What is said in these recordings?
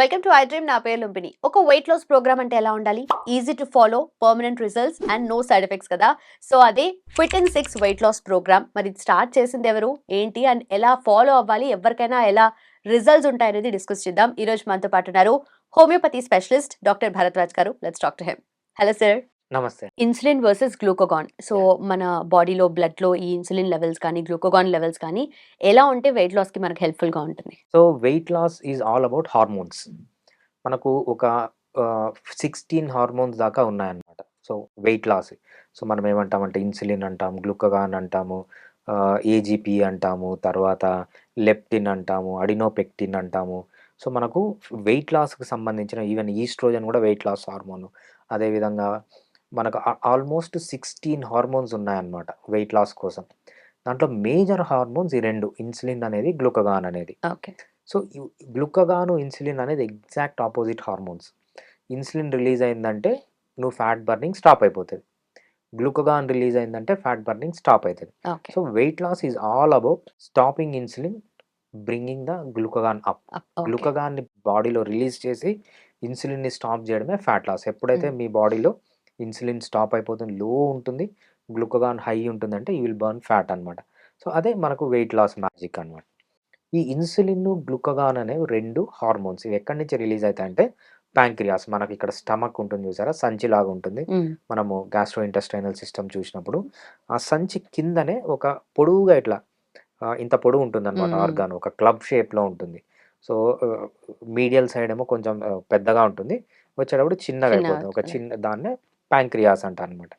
Welcome to I dream నా పేరు లుంపిని ఒక వెయిట్ లాస్ ప్రోగ్రామ్ అంటే ఎలా ఉండాలి? Easy to follow permanent results and no side effects కదా? సో అదే fit and six weight loss programme మరి స్టార్ట్ చేసింది ఎవరు? ఏంటి? అండ్ ఎలా ఫాలో అవ్వాలి? ఎవరికైనా ఎలా రిజల్ట్స్ ఉంటాయనేది డిస్కస్ చేద్దాం. ఈ రోజు మనతో పాటు ఉన్నారు homeopathy specialist doctor Bharadwaj garu. Let's doctor him hello sir namaste. Insulin versus glucagon. So మన బాడీలో బ్లడ్లో ఈ ఇన్సులిన్ లెవెల్స్ కానీ గ్లూకోగాన్ లెవెల్స్ కానీ ఎలా ఉంటే వెయిట్ లాస్కి మనకు హెల్ప్ఫుల్గా ఉంటుంది? So weight loss is all about hormones. మనకు ఒక సిక్స్టీన్ హార్మోన్స్ దాకా ఉన్నాయన్నమాట. So weight loss. సో మనం ఏమంటామంటే ఇన్సులిన్ అంటాం గ్లూకగాన్ అంటాము ఏజీపీ అంటాము తర్వాత లెప్టిన్ అంటాము అడినోపెక్టిన్ అంటాము. సో మనకు వెయిట్ లాస్కి సంబంధించిన ఈవెన్ ఈస్ట్రోజన్ కూడా వెయిట్ లాస్ హార్మోన్. అదేవిధంగా మనకు ఆల్మోస్ట్ సిక్స్టీన్ హార్మోన్స్ ఉన్నాయన్నమాట వెయిట్ లాస్ కోసం. దాంట్లో మేజర్ హార్మోన్స్ ఈ రెండు ఇన్సులిన్ అనేది గ్లూకగాన్ అనేది. ఓకే. సో గ్లూకగాను ఇన్సులిన్ అనేది exact opposite hormones insulin release అయిందంటే నువ్వు ఫ్యాట్ బర్నింగ్ స్టాప్ అయిపోతుంది. గ్లూకగాన్ రిలీజ్ అయిందంటే ఫ్యాట్ బర్నింగ్ స్టాప్ అవుతుంది okay. So weight loss is all about stopping insulin bringing the glucagon up గ్లూకగాన్ని బాడీలో release చేసి ఇన్సులిన్ని stop చేయడమే ఫ్యాట్ లాస్ ఎప్పుడైతే Mm. మీ బాడీలో ఇన్సులిన్ స్టాప్ అయిపోతుంది లో ఉంటుంది గ్లూకగాన్ హై ఉంటుందంటే యూ విల్ బర్న్ ఫ్యాట్ అనమాట సో అదే మనకు వెయిట్ లాస్ మ్యాజిక్ అనమాట ఈ ఇన్సులిన్ గ్లూకగాన్ అనేవి రెండు హార్మోన్స్ ఇవి ఎక్కడి నుంచి రిలీజ్ అవుతాయంటే ప్యాంక్రియాస్ మనకి ఇక్కడ స్టమక్ ఉంటుంది చూసారా? సంచి లాగా ఉంటుంది. మనము గ్యాస్ట్రో ఇంటెస్టైనల్ సిస్టమ్ చూసినప్పుడు ఆ సంచి కిందనే ఒక పొడవుగా ఇట్లా ఇంత పొడవు ఉంటుంది అనమాట. ఆర్గాన్. ఒక క్లబ్ షేప్లో ఉంటుంది. సో మీడియల్ సైడ్ ఏమో కొంచెం పెద్దగా ఉంటుంది. వచ్చేటప్పుడు చిన్నగా అయిపోతుంది. ఒక. చిన్న దాన్నే ప్యాంక్రియాస్ అంటారు అనమాట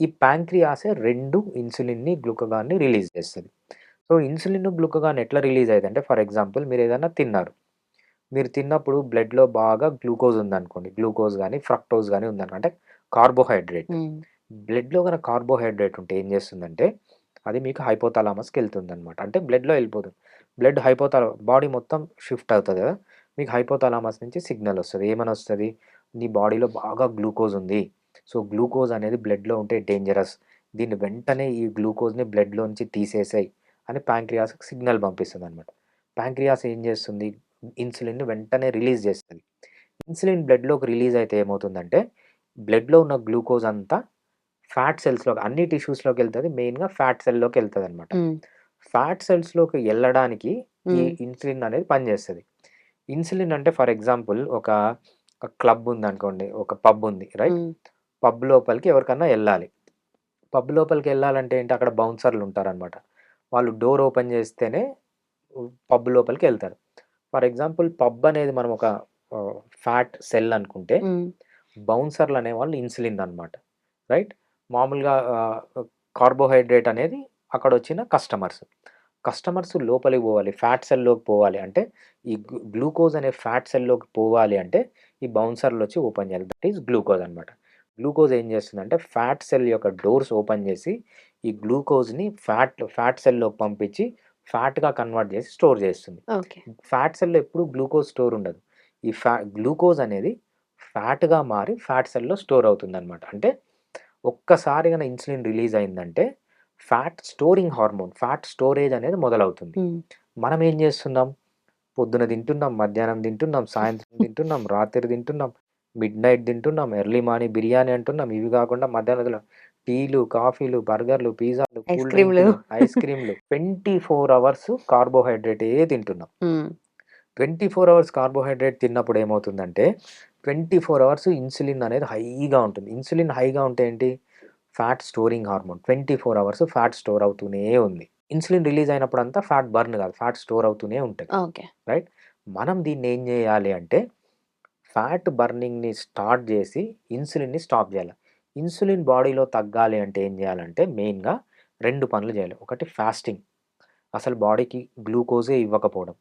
ఈ ప్యాంక్రియాసే రెండు ఇన్సులిన్ని గ్లూకగాన్ని రిలీజ్ చేస్తుంది. సో ఇన్సులిన్ గ్లూకగాన్ ఎట్లా రిలీజ్ అవుతుంది అంటే ఫర్ ఎగ్జాంపుల్ మీరు ఏదైనా తిన్నారు. మీరు తిన్నప్పుడు బ్లడ్లో బాగా గ్లూకోజ్ ఉందనుకోండి గ్లూకోజ్ కానీ ఫ్రక్టోజ్ కానీ ఉందనుకో అంటే కార్బోహైడ్రేట్. బ్లడ్లో కనుక కార్బోహైడ్రేట్ ఉంటే ఏం చేస్తుందంటే అది మీకు హైపోథాలమస్కి వెళ్తుంది అనమాట అంటే బ్లడ్లో వెళ్ళిపోతుంది బ్లడ్ హైపోథాల బాడీ మొత్తం షిఫ్ట్ అవుతుంది కదా మీకు హైపోథాలమస్ నుంచి సిగ్నల్ వస్తుంది. ఏమని వస్తుంది నీ బాడీలో బాగా గ్లూకోజ్ ఉంది. సో గ్లూకోజ్ అనేది బ్లడ్లో ఉంటే డేంజరస్. దీన్ని వెంటనే ఈ గ్లూకోజ్ని బ్లడ్లో నుంచి తీసేసాయి అని ప్యాంక్రియాస్కి సిగ్నల్ పంపిస్తుంది అనమాట ప్యాంక్రియాస్ ఏం చేస్తుంది? ఇన్సులిన్ని వెంటనే రిలీజ్ చేస్తుంది. ఇన్సులిన్ బ్లడ్లోకి రిలీజ్ అయితే ఏమవుతుందంటే బ్లడ్లో ఉన్న గ్లూకోజ్ అంతా ఫ్యాట్ సెల్స్లో అన్ని టిష్యూస్లోకి వెళ్తుంది. మెయిన్గా ఫ్యాట్ సెల్లోకి వెళ్తుంది అనమాట ఫ్యాట్ సెల్స్లోకి వెళ్ళడానికి ఈ ఇన్సులిన్ అనేది పనిచేస్తుంది. ఇన్సులిన్ అంటే ఫర్ ఎగ్జాంపుల్ ఒక క్లబ్ ఉంది అనుకోండి ఒక పబ్ ఉంది రైట్? పబ్ లోపలికి ఎవరికన్నా వెళ్ళాలి. పబ్ లోపలికి వెళ్ళాలంటే ఏంటి? అక్కడ బౌన్సర్లు ఉంటారనమాట వాళ్ళు డోర్ ఓపెన్ చేస్తేనే పబ్ లోపలికి వెళ్తారు. ఫర్ ఎగ్జాంపుల్ పబ్ అనేది మనం ఒక ఫ్యాట్ సెల్ అనుకుంటే బౌన్సర్లు అనేవాళ్ళు ఇన్సులిన్ అన్నమాట. రైట్? మామూలుగా కార్బోహైడ్రేట్ అనేది అక్కడ వచ్చిన కస్టమర్స్. కస్టమర్స్ లోపలికి పోవాలి. ఫ్యాట్ సెల్లోకి పోవాలి అంటే ఈ గ్లూకోజ్ అనే ఫ్యాట్ సెల్లోకి పోవాలి అంటే ఈ బౌన్సర్లు వచ్చి ఓపెన్ చేయాలి. దట్ ఈస్ గ్లూకోజ్ అనమాట గ్లూకోజ్ ఏం చేస్తుందంటే ఫ్యాట్ సెల్ యొక్క డోర్స్ ఓపెన్ చేసి ఈ గ్లూకోజ్ని ఫ్యాట్ ఫ్యాట్ సెల్లోకి పంపించి ఫ్యాట్గా కన్వర్ట్ చేసి స్టోర్ చేస్తుంది. ఫ్యాట్ సెల్లో ఎప్పుడు గ్లూకోజ్ స్టోర్ ఉండదు. ఈ ఫ్యా గ్లూకోజ్ అనేది ఫ్యాట్గా మారి ఫ్యాట్ సెల్లో స్టోర్ అవుతుంది అనమాట అంటే ఒక్కసారి కనుక ఇన్సులిన్ రిలీజ్ అయిందంటే fat storing hormone fat storage అనేది మొదలవుతుంది. మనం ఏం చేస్తున్నాం? పొద్దున తింటున్నాం మధ్యాహ్నం తింటున్నాం సాయంత్రం తింటున్నాం రాత్రి తింటున్నాం మిడ్ నైట్ తింటున్నాం ఎర్లీ మార్నింగ్ బిర్యానీ అంటున్నాం ఇవి కాకుండా మధ్యాహ్నంలో టీలు కాఫీలు బర్గర్లు పిజ్జాలు Ice creamలు. ఐస్ క్రీమ్లు ట్వంటీ ఫోర్ అవర్స్ కార్బోహైడ్రేటే తింటున్నాం. ట్వంటీ ఫోర్ అవర్స్ కార్బోహైడ్రేట్ తిన్నప్పుడు ఏమవుతుందంటే ట్వంటీ ఫోర్ అవర్స్ ఇన్సులిన్ అనేది హైగా ఉంటుంది. ఇన్సులిన్ హైగా ఉంటే ఏంటి? Fat storing hormone twenty four hours fat store అవుతూనే ఉంది. ఇన్సులిన్ రిలీజ్ అయినప్పుడు అంతా ఫ్యాట్ బర్న్ కాదు ఫ్యాట్ స్టోర్ అవుతూనే ఉంటుంది. ఓకే మనం దీన్ని ఏం చేయాలి అంటే ఫ్యాట్ బర్నింగ్ని స్టార్ట్ చేసి ఇన్సులిన్ని స్టాప్ చేయాలి. ఇన్సులిన్ బాడీలో తగ్గాలి అంటే ఏం చేయాలంటే మెయిన్గా రెండు పనులు చేయాలి. ఒకటి ఫాస్టింగ్. అసలు బాడీకి గ్లూకోజే ఇవ్వకపోవడం.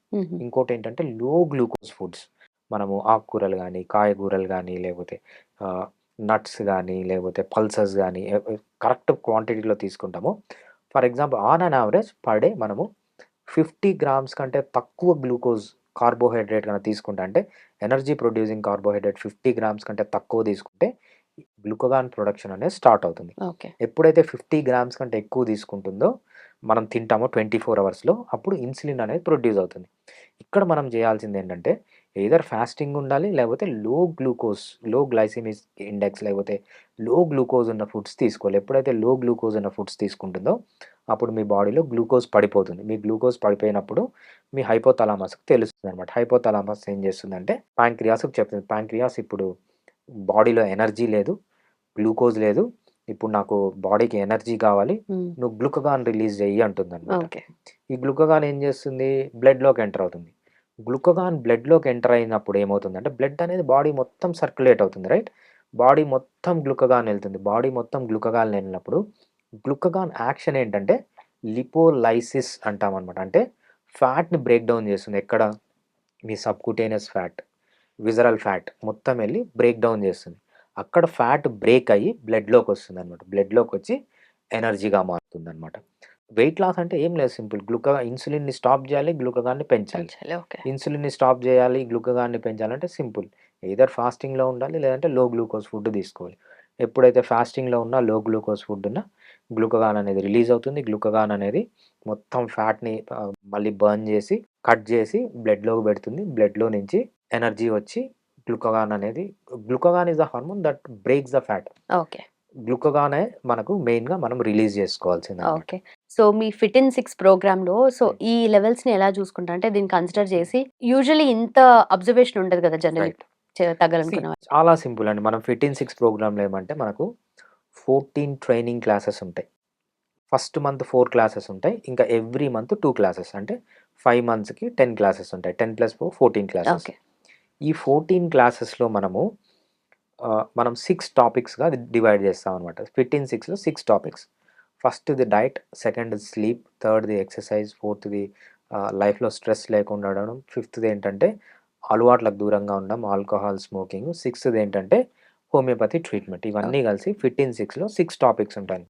ఇంకోటి ఏంటంటే లో గ్లూకోజ్ ఫుడ్స్. మనము ఆకుకూరలు కానీ కాయగూరలు కానీ లేకపోతే నట్స్ కానీ లేకపోతే పల్సస్ కానీ కరెక్ట్ క్వాంటిటీలో తీసుకుంటాము. For example on an average per day మనము ఫిఫ్టీ గ్రామ్స్ కంటే తక్కువ గ్లూకోజ్ కార్బోహైడ్రేట్ కనుక తీసుకుంటే. అంటే energy producing carbohydrate fifty grams కంటే తక్కువ తీసుకుంటే గ్లూకగాన్ ప్రొడక్షన్ అనేది స్టార్ట్ అవుతుంది. ఓకే. ఎప్పుడైతే ఫిఫ్టీ గ్రామ్స్ కంటే ఎక్కువ తీసుకుంటుందో మనం తింటామో ట్వంటీ ఫోర్ అవర్స్లో అప్పుడు ఇన్సులిన్ అనేది ప్రొడ్యూస్ అవుతుంది. ఇక్కడ మనం చేయాల్సింది ఏంటంటే ఏదర్ ఫాస్టింగ్ ఉండాలి లేకపోతే లో గ్లూకోజ్లో గ్లైసిమిక్ ఇండెక్స్ లేకపోతే లో గ్లూకోజ్ ఉన్న ఫుడ్స్ తీసుకోవాలి. ఎప్పుడైతే లో గ్లూకోజ్ ఉన్న ఫుడ్స్ తీసుకుంటుందో అప్పుడు మీ బాడీలో గ్లూకోజ్ పడిపోతుంది. మీ గ్లూకోజ్ పడిపోయినప్పుడు మీ హైపోతలామస్కి తెలుస్తుంది అనమాట హైపోతలామస్ ఏం చేస్తుందంటే ప్యాంక్రియాస్కి చెప్తుంది. ప్యాంక్రియాస్ ఇప్పుడు బాడీలో ఎనర్జీ లేదు గ్లూకోజ్ లేదు. ఇప్పుడు నాకు బాడీకి ఎనర్జీ కావాలి. నువ్వు గ్లూకగాన్ రిలీజ్ చెయ్యి అంటుంది అనమాట ఓకే. ఈ గ్లూకగాన్ ఏం చేస్తుంది? బ్లడ్లోకి ఎంటర్ అవుతుంది. గ్లూకగాన్ బ్లడ్లోకి ఎంటర్ అయినప్పుడు ఏమవుతుందంటే బ్లడ్ అనేది బాడీ మొత్తం సర్క్యులేట్ అవుతుంది రైట్? బాడీ మొత్తం గ్లూకగాన్ వెళ్తుంది. బాడీ మొత్తం గ్లూకగాన్ వెళ్ళినప్పుడు గ్లూకగాన్ యాక్షన్ ఏంటంటే లిపోలైసిస్ అంటాం అనమాట అంటే ఫ్యాట్ని బ్రేక్ డౌన్ చేస్తుంది. ఎక్కడ? మీ సబ్కుటేనియస్ ఫ్యాట్ విజరల్ ఫ్యాట్ మొత్తం వెళ్ళి బ్రేక్ డౌన్ చేస్తుంది. అక్కడ ఫ్యాట్ బ్రేక్ అయ్యి బ్లడ్లోకి వస్తుంది అనమాట బ్లడ్లోకి వచ్చి ఎనర్జీగా మారుతుంది అనమాట వెయిట్ లాస్ అంటే ఏం లేదు సింపుల్. గ్లూకా ఇన్సులిన్ని స్టాప్ చేయాలి గ్లూకగాన్ని పెంచాలి. ఓకే. ఇన్సులిన్ని స్టాప్ చేయాలి గ్లూకగాన్ని పెంచాలంటే సింపుల్. ఏదర్ ఫాస్టింగ్లో ఉండాలి లేదంటే లో గ్లూకోజ్ ఫుడ్ తీసుకోవాలి. ఎప్పుడైతే ఫాస్టింగ్లో ఉన్నా లో గ్లూకోజ్ ఫుడ్ ఉన్నా గ్లూకగాన్ అనేది రిలీజ్ అవుతుంది. గ్లూకగాన్ అనేది మొత్తం ఫ్యాట్ని మళ్ళీ బర్న్ చేసి కట్ చేసి బ్లడ్లోకి పెడుతుంది. బ్లడ్లో నుంచి ఎనర్జీ వచ్చి గ్లూకగాన్ అనేది glucagon is the hormone that breaks the fat. Okay. గ్లూకగానే మనకు మెయిన్గా మనం రిలీజ్ చేసుకోవాల్సింది ఓకే. సో మీ ఫిట్ ఇన్ సిక్స్ ప్రోగ్రామ్లో సో ఈ లెవెల్స్ని ఎలా చూసుకుంటా అంటే దీన్ని కన్సిడర్ చేసి యూజువలీ ఇంత అబ్జర్వేషన్ ఉండదు కదా జనరల్. తగ్గాలనుకున్న. చాలా సింపుల్ అండి. మనం ఫిఫ్టీన్ సిక్స్ ప్రోగ్రామ్లో ఏమంటే మనకు ఫోర్టీన్ ట్రైనింగ్ క్లాసెస్ ఉంటాయి. ఫస్ట్ మంత్ ఫోర్ క్లాసెస్ ఉంటాయి. ఇంకా ఎవ్రీ మంత్ టూ క్లాసెస్. అంటే ఫైవ్ మంత్స్కి టెన్ క్లాసెస్ ఉంటాయి. Ten plus four fourteen classes. ఈ ఫోర్టీన్ క్లాసెస్లో మనము మనం సిక్స్ టాపిక్స్గా డివైడ్ చేస్తాం అనమాట ఫిఫ్టీన్ సిక్స్లో సిక్స్ టాపిక్స్. ఫస్ట్ది డైట్ సెకండ్ స్లీప్ థర్డ్ది ఎక్సర్సైజ్ ఫోర్త్ది లైఫ్లో స్ట్రెస్ లేకుండా ఉండడం ఫిఫ్త్ది ఏంటంటే అలవాట్లకు దూరంగా ఉండడం ఆల్కహాల్ స్మోకింగ్ సిక్స్త్ది ఏంటంటే హోమియోపతి ట్రీట్మెంట్. ఇవన్నీ కలిసి ఫిఫ్టీన్ సిక్స్లో సిక్స్ టాపిక్స్ ఉంటాయి.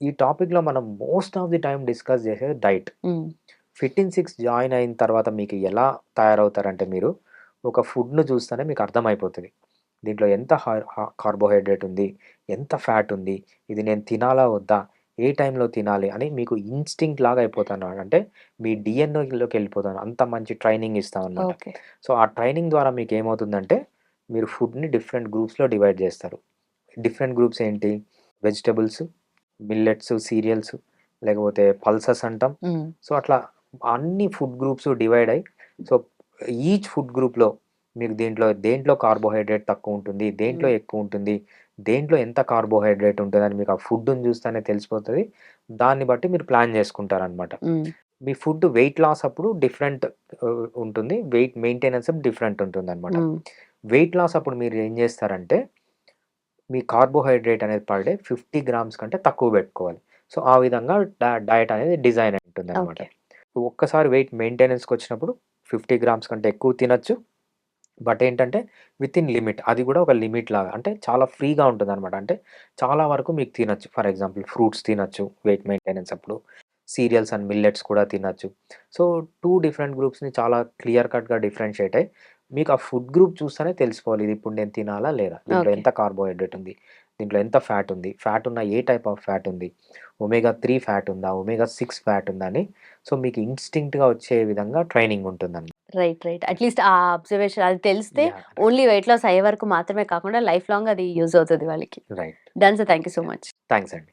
ఈ టాపిక్లో మనం most of the time discuss చేసేది diet. Um, fifteen six join అయిన తర్వాత మీకు ఎలా తయారవుతారంటే మీరు ఒక ఫుడ్ను చూస్తేనే మీకు అర్థమైపోతుంది. దీంట్లో ఎంత కార్బోహైడ్రేట్ ఉంది ఎంత ఫ్యాట్ ఉంది ఇది నేను తినాలా వద్దా ఏ టైంలో తినాలి అని మీకు ఇన్స్టింక్ట్ లాగా అయిపోతాను అంటే మీ డిఎన్ఓలోకి వెళ్ళిపోతాను. అంత మంచి ట్రైనింగ్ ఇస్తాం అన్నమాట ఓకే. సో ఆ ట్రైనింగ్ ద్వారా మీకు ఏమవుతుందంటే మీరు ఫుడ్ని డిఫరెంట్ గ్రూప్స్లో డివైడ్ చేస్తారు. డిఫరెంట్ గ్రూప్స్ ఏంటి? వెజిటబుల్స్ మిల్లెట్స్ సీరియల్స్ లేకపోతే పల్సస్ అంటాం. సో అట్లా అన్ని ఫుడ్ గ్రూప్స్ డివైడ్ అయ్యి సో ఈచ్ ఫుడ్ గ్రూప్లో మీకు దీంట్లో దేంట్లో కార్బోహైడ్రేట్ తక్కువ ఉంటుంది దేంట్లో. ఎక్కువ ఉంటుంది దేంట్లో ఎంత కార్బోహైడ్రేట్ ఉంటుంది అని మీకు ఆ ఫుడ్ని చూస్తేనే తెలిసిపోతుంది. దాన్ని బట్టి మీరు ప్లాన్ చేసుకుంటారనమాట మీ ఫుడ్ వెయిట్ లాస్ అప్పుడు డిఫరెంట్ ఉంటుంది. వెయిట్ మెయింటెనెన్స్ డిఫరెంట్ ఉంటుంది అనమాట వెయిట్ లాస్ అప్పుడు మీరు ఏం చేస్తారంటే మీ కార్బోహైడ్రేట్ అనేది పర్ డే ఫిఫ్టీ గ్రామ్స్ కంటే తక్కువ పెట్టుకోవాలి. సో ఆ విధంగా డయట్ అనేది డిజైన్ ఉంటుంది అనమాట ఒక్కసారి వెయిట్ మెయింటెనెన్స్కి వచ్చినప్పుడు ఫిఫ్టీ గ్రామ్స్ కంటే ఎక్కువ తినొచ్చు. బట్ ఏంటంటే విత్ ఇన్ లిమిట్. అది కూడా ఒక లిమిట్ లాగా. అంటే చాలా ఫ్రీగా ఉంటుంది అనమాట అంటే చాలా వరకు మీకు తినచ్చు. ఫర్ ఎగ్జాంపుల్ ఫ్రూట్స్ తినచ్చు వెయిట్ మెయింటెనెన్స్ అప్పుడు. సీరియల్స్ అండ్ మిల్లెట్స్ కూడా తినచ్చు. సో టూ డిఫరెంట్ గ్రూప్స్ని చాలా క్లియర్ కట్గా డిఫరెన్షియేట్ అయ్యి మీకు ఆ ఫుడ్ గ్రూప్ చూస్తేనే తెలిసిపోవాలి ఇది ఇప్పుడు నేను తినాలా లేదా? దీంట్లో. ఎంత కార్బోహైడ్రేట్ ఉంది? దీంట్లో ఎంత ఫ్యాట్ ఉంది? ఫ్యాట్ ఉన్న ఏ టైప్ ఆఫ్ ఫ్యాట్ ఉంది? ఒమేగా త్రీ ఫ్యాట్ ఉందా? ఒమేగా సిక్స్ ఫ్యాట్ ఉందా అని? సో మీకు ఇన్స్టింక్ట్గా వచ్చే విధంగా ట్రైనింగ్ ఉంటుందండి రైట్ రైట్. అట్లీస్ట్ ఆ అబ్జర్వేషన్ అది తెలిస్తే ఓన్లీ వెయిట్ లాస్ అయ్యే వరకు మాత్రమే కాకుండా లైఫ్ లాంగ్ అది యూజ్ అవుతుంది వాళ్ళకి. Right done sir thank you so much thanks అండి.